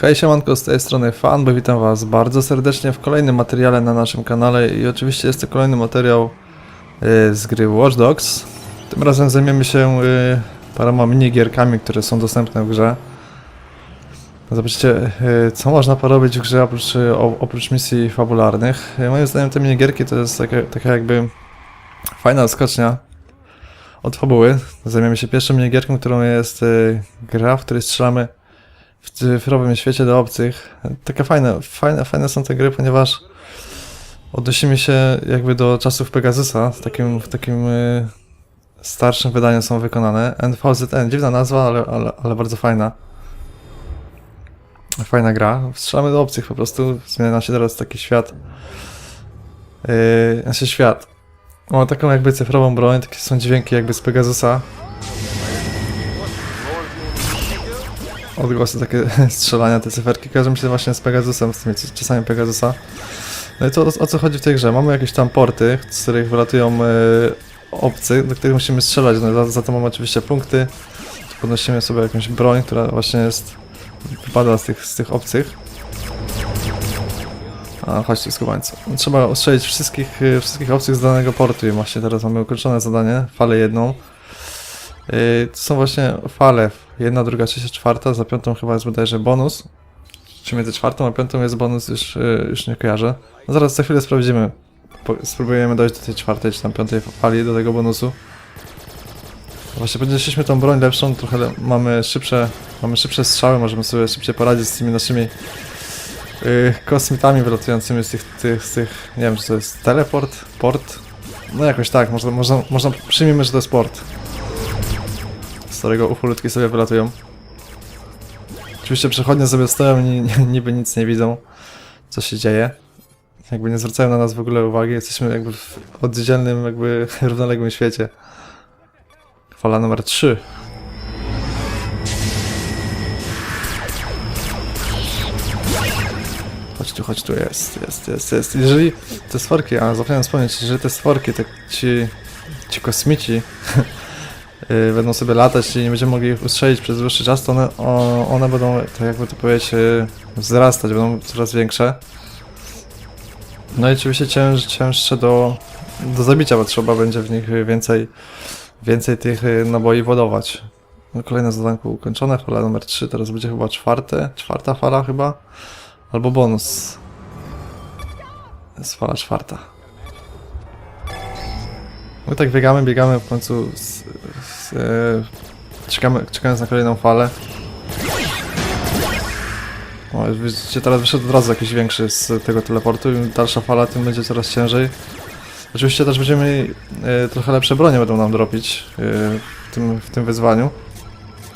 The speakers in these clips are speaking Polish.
Hej siemanko, z tej strony Fanby, witam was bardzo serdecznie w kolejnym materiale na naszym kanale i oczywiście jest to kolejny materiał y, z gry Watch Dogs. Tym razem zajmiemy się y, paroma minigierkami, które są dostępne w grze. Zobaczcie, y, co można porobić w grze oprócz, oprócz misji fabularnych. Moim zdaniem te minigierki to jest taka, taka jakby fajna skocznia od fabuły. Zajmiemy się pierwszą minigierką, którą jest gra, w której strzelamy w cyfrowym świecie do obcych. Takie fajne, fajne, fajne są te gry, ponieważ odnosimy się jakby do czasów Pegasusa, w takim, w takim y, starszym wydaniu są wykonane. NVZN, dziwna nazwa, ale, ale, ale bardzo fajna. Fajna gra. Strzelamy do obcych po prostu, zmienia się teraz taki świat. Yy, znaczy świat. Ma taką jakby cyfrową broń, takie są dźwięki jakby z Pegasusa. Odgłosy takie strzelania, te cyferki kojarzą mi się właśnie z Pegasusem, z tymi czasami Pegasusa. No i to o, o co chodzi w tej grze? Mamy jakieś tam porty, z których wylatują e, obcy, do których musimy strzelać. No, za, za to mamy oczywiście punkty. Podnosimy sobie jakąś broń, która właśnie jest wypada z tych, z tych obcych. A, chodźcie skubańcu. Trzeba ostrzelić wszystkich, e, wszystkich obcych z danego portu i właśnie teraz mamy ukończone zadanie, falę jedną. Yy, to są właśnie fale. Jedna, druga, trzecia, czwarta. Za piątą chyba jest bodajże bonus. Czy między czwartą a piątą jest bonus, już, yy, już nie kojarzę. No zaraz za chwilę sprawdzimy. Spróbujemy dojść do tej czwartej czy tam piątej fali, do tego bonusu. Właśnie podnieśliśmy tą broń lepszą, trochę le mamy szybsze, mamy szybsze strzały, możemy sobie szybciej poradzić z tymi naszymi yy, kosmitami wylatującymi z tych, tych, z tych, nie wiem czy to jest teleport, port, no jakoś tak, można, można, można przyjmijmy, że to jest port z którego ufulutki sobie wylatują. Oczywiście przechodnie sobie stoją i ni- niby nic nie widzą, co się dzieje. Jakby nie zwracają na nas w ogóle uwagi, jesteśmy jakby w oddzielnym, jakby równoległym świecie. Fala numer 3. Chodź tu, chodź tu, jest, jest, jest, jest. Jeżeli te stworki, a zapomniałem wspomnieć, jeżeli te stworki, te ci, ci kosmici y, będą sobie latać i nie będziemy mogli ich ustrzelić przez dłuższy czas, to one, o, one będą, tak jakby to powiedzieć, y, wzrastać, będą coraz większe. No i oczywiście cięż, cięższe do, do zabicia, bo trzeba będzie w nich więcej, więcej tych y, naboi wodować. No, kolejne zadanko ukończone, fala numer 3, teraz będzie chyba czwarte, czwarta fala chyba, albo bonus. Jest fala czwarta. My tak biegamy, biegamy w końcu e, czekamy, czekając na kolejną falę. O, widzicie, teraz wyszedł od razu jakiś większy z tego teleportu i dalsza fala, tym będzie coraz ciężej. Oczywiście też będziemy mieli e, trochę lepsze bronie będą nam dropić e, w, tym, w tym wyzwaniu,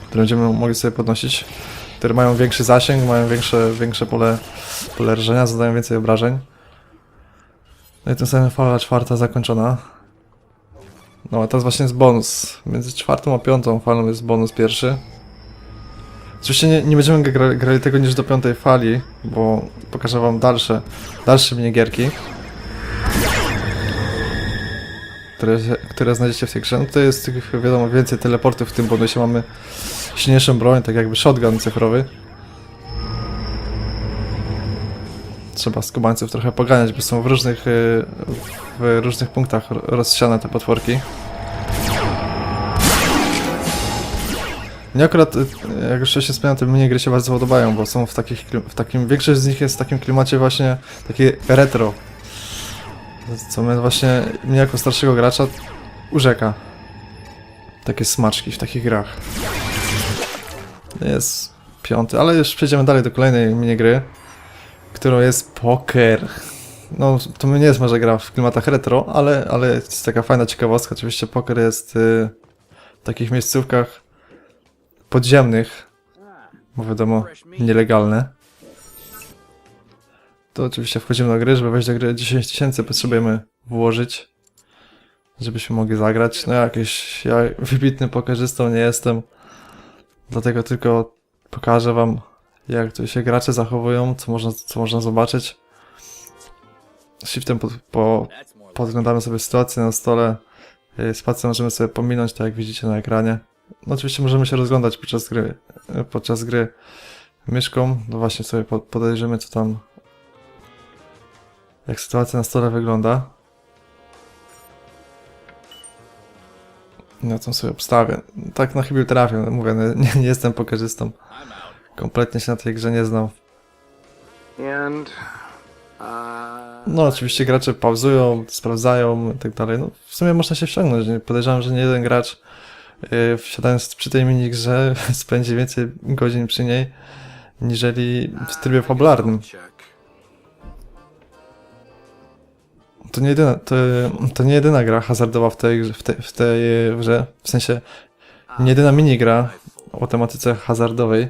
które będziemy mogli sobie podnosić, które mają większy zasięg, mają większe, większe pole, pole rażenia, zadają więcej obrażeń. No i tym samym fala czwarta zakończona. No, a teraz właśnie jest bonus. Między czwartą a piątą falą jest bonus pierwszy. Oczywiście nie, nie będziemy gra, grali tego niż do piątej fali, bo pokażę wam dalsze, dalsze minigierki. Które, które znajdziecie w tej grze. No to jest wiadomo, więcej teleportów w tym bonusie. Mamy silniejszą broń, tak jakby shotgun cyfrowy. Trzeba skubańców trochę poganiać, bo są w różnych, y, w różnych punktach ro- rozsiane te potworki. Mnie akurat, y, jak już wcześniej wspomniałem, te minigry się bardzo podobają, bo są w, takich, w takim, większość z nich jest w takim klimacie właśnie taki retro. Co mnie właśnie, mnie jako starszego gracza urzeka. Takie smaczki w takich grach. Jest piąty, ale już przejdziemy dalej do kolejnej minigry, którą jest poker. No, to nie jest może gra w klimatach retro, ale, ale jest taka fajna ciekawostka. Oczywiście poker jest y, w takich miejscówkach podziemnych, bo wiadomo, nielegalne. To oczywiście wchodzimy do gry, żeby wejść do gry 10 tysięcy potrzebujemy włożyć, żebyśmy mogli zagrać. No jakiś, ja wybitny pokerzystą nie jestem, dlatego tylko pokażę wam jak tu się gracze zachowują, co można, co można zobaczyć. Shiftem po, po, podglądamy sobie sytuację na stole. Yy, Spacją możemy sobie pominąć, tak jak widzicie na ekranie. No oczywiście możemy się rozglądać podczas gry, podczas gry myszką, no właśnie sobie po- podejrzymy co tam, jak sytuacja na stole wygląda. Ja to sobie obstawię. Tak na chybił trafię, mówię, no, nie, nie jestem pokerzystą. Kompletnie się na tej grze nie znam. Uh, No oczywiście gracze pauzują, sprawdzają i tak dalej. No w sumie można się wciągnąć. nie? Podejrzewam, że nie jeden gracz yy, wsiadając przy tej minigrze spędzi więcej godzin przy niej, niżeli w trybie fabularnym. To nie jedyna, to, to nie jedyna gra hazardowa w tej, grze- w tej, w tej e, grze. W sensie nie jedyna minigra o tematyce hazardowej,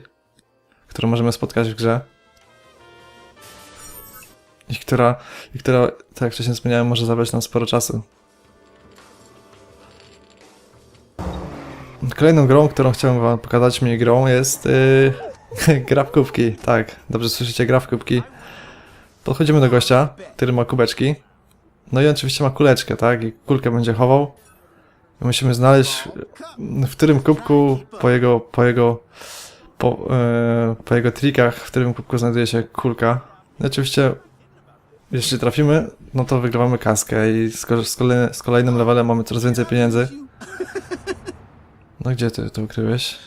którą możemy spotkać w grze. I która, i która, tak jak wcześniej wspomniałem, może zabrać nam sporo czasu. Kolejną grą, którą chciałem wam pokazać minigrą jest yy, gra w kubki. Tak, dobrze słyszycie, gra w kubki. Podchodzimy do gościa, który ma kubeczki. No i oczywiście ma kuleczkę, tak? I kulkę będzie chował. I musimy znaleźć, w którym kubku po jego, po jego, po, e, po jego trikach, w którym kubku znajduje się kulka. I oczywiście, jeśli trafimy, no to wygrywamy kaskę i z, z, kolej, z kolejnym levelem mamy coraz więcej pieniędzy. No gdzie ty to ukryłeś?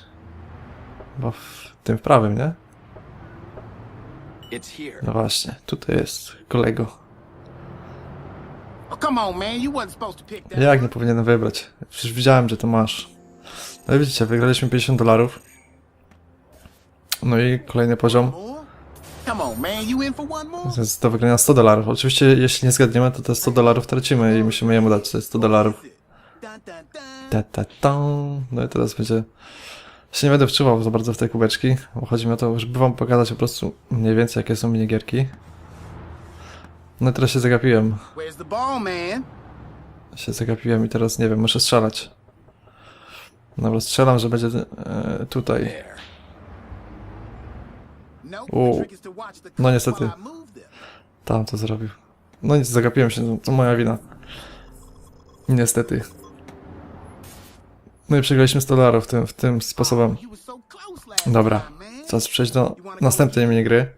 Bo w tym w prawym, nie? No właśnie, tutaj jest kolego. Oh. Jak nie powinienem wybrać? Przecież widziałem, że to masz. No i widzicie, wygraliśmy 50 dolarów. No i kolejny poziom. More? To wygrania 100 dolarów. Oczywiście, jeśli nie zgadniemy, to te 100 dolarów tracimy i musimy jemu dać te 100 dolarów. Ta, ta, ta. No i teraz będzie... Się nie będę wczuwał za bardzo w te kubeczki, bo chodzi mi o to, żeby wam pokazać po prostu mniej więcej, jakie są minigierki. No i teraz się zagapiłem. Się zagapiłem i teraz nie wiem, muszę strzelać. Dobra, strzelam, że będzie e, tutaj. No. O. No niestety. Tam to zrobił. No nic, zagapiłem się, to moja wina. Niestety. No i przegraliśmy 100 dolarów tym, tym sposobem. Dobra, czas przejść do następnej minigry.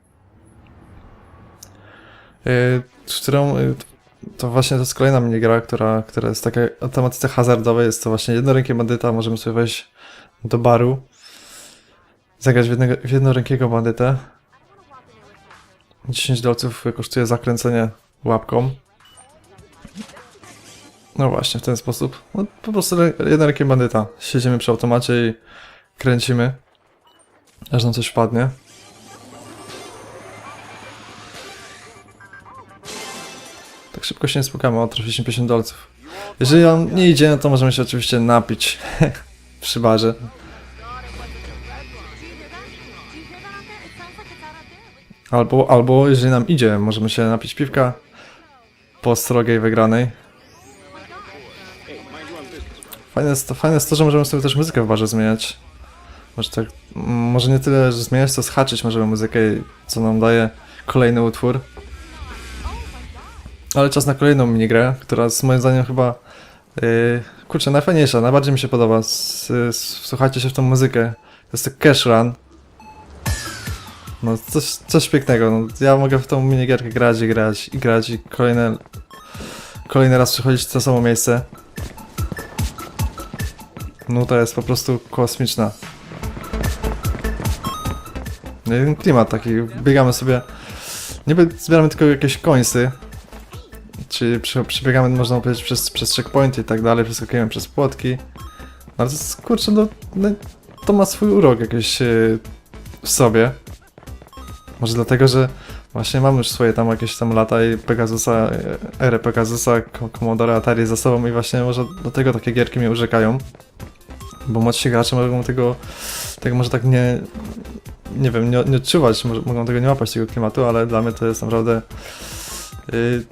Yy, którą, yy, to właśnie to jest kolejna minigra, która, która jest taka o tematyce hazardowej. Jest to właśnie jednorękie bandyta. Możemy sobie wejść do baru, zagrać w, jednego, w jednorękiego bandytę. 10 dolców kosztuje zakręcenie łapką. No właśnie, w ten sposób. No, po prostu rę- jednorękie bandyta. Siedzimy przy automacie i kręcimy. Aż nam coś wpadnie. Tak szybko się nie spukamy, o trafiliśmy 50 dolców. Jeżeli on nie idzie, no to możemy się oczywiście napić przy barze. Albo, albo jeżeli nam idzie, możemy się napić piwka po srogiej wygranej. Fajne jest, to, fajne jest to, że możemy sobie też muzykę w barze zmieniać. Może tak, może nie tyle, że zmieniać, to schaczyć możemy muzykę, co nam daje kolejny utwór. Ale czas na kolejną minigrę, która jest moim zdaniem chyba, yy, kurczę, najfajniejsza, najbardziej mi się podoba. S, s, słuchajcie się w tą muzykę. To jest Cash Run. No, coś, coś pięknego. No, ja mogę w tą minigierkę grać i grać i grać i kolejne, kolejny raz przychodzić w to samo miejsce. No to jest po prostu kosmiczna. No i ten klimat taki, biegamy sobie, niby zbieramy tylko jakieś końsy, czyli przebiegamy, można powiedzieć, przez, przez checkpointy i tak dalej, przeskakujemy przez płotki. No ale to jest, kurczę, no, no, to ma swój urok jakiś yy, w sobie. Może dlatego, że właśnie mamy już swoje tam jakieś tam lata i Pegasusa, yy, erę Pegasusa, Commodore Atari za sobą i właśnie może do tego takie gierki mnie urzekają. Bo młodsi gracze mogą tego, tego może tak nie, nie wiem, nie, nie odczuwać, mogą tego nie łapać, tego klimatu, ale dla mnie to jest naprawdę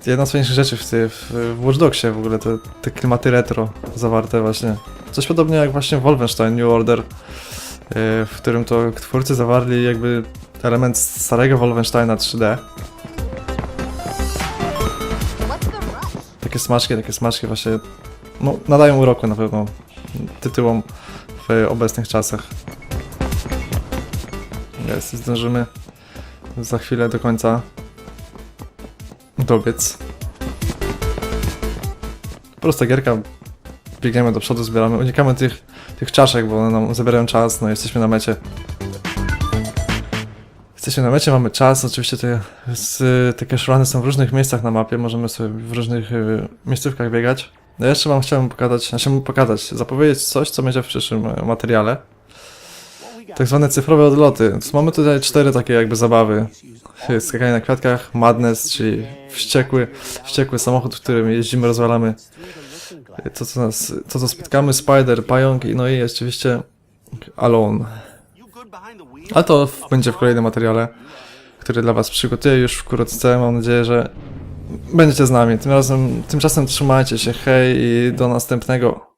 jedna z fajniejszych rzeczy w, ty, w, w Watch Dogsie w ogóle, te, te klimaty retro zawarte właśnie. Coś podobnie jak właśnie Wolfenstein New Order, y, w którym to twórcy zawarli jakby element starego Wolfensteina 3D. Takie smaczki, takie smaczki właśnie, no, nadają uroku na pewno tytułom w obecnych czasach. Jest, zdążymy za chwilę do końca dobiec. Prosta gierka. Biegniemy do przodu, zbieramy. Unikamy tych, tych czaszek, bo one nam zabierają czas. No jesteśmy na mecie. Jesteśmy na mecie, mamy czas. Oczywiście te, z, cashruny są w różnych miejscach na mapie. Możemy sobie w różnych y, miejscówkach biegać. No jeszcze wam chciałem pokazać, znaczy pokazać, zapowiedzieć coś, co będzie w przyszłym e, materiale. Tak zwane cyfrowe odloty. Mamy tutaj cztery takie jakby zabawy. Skakanie na kwiatkach, Madness, czyli wściekły, wściekły samochód, w którym jeździmy, rozwalamy to, co nas, to, co spotkamy, Spider, Pająk no i oczywiście Alone. A to będzie w kolejnym materiale, który dla was przygotuję już wkrótce. Mam nadzieję, że będziecie z nami. Tym razem, tymczasem trzymajcie się, hej i do następnego.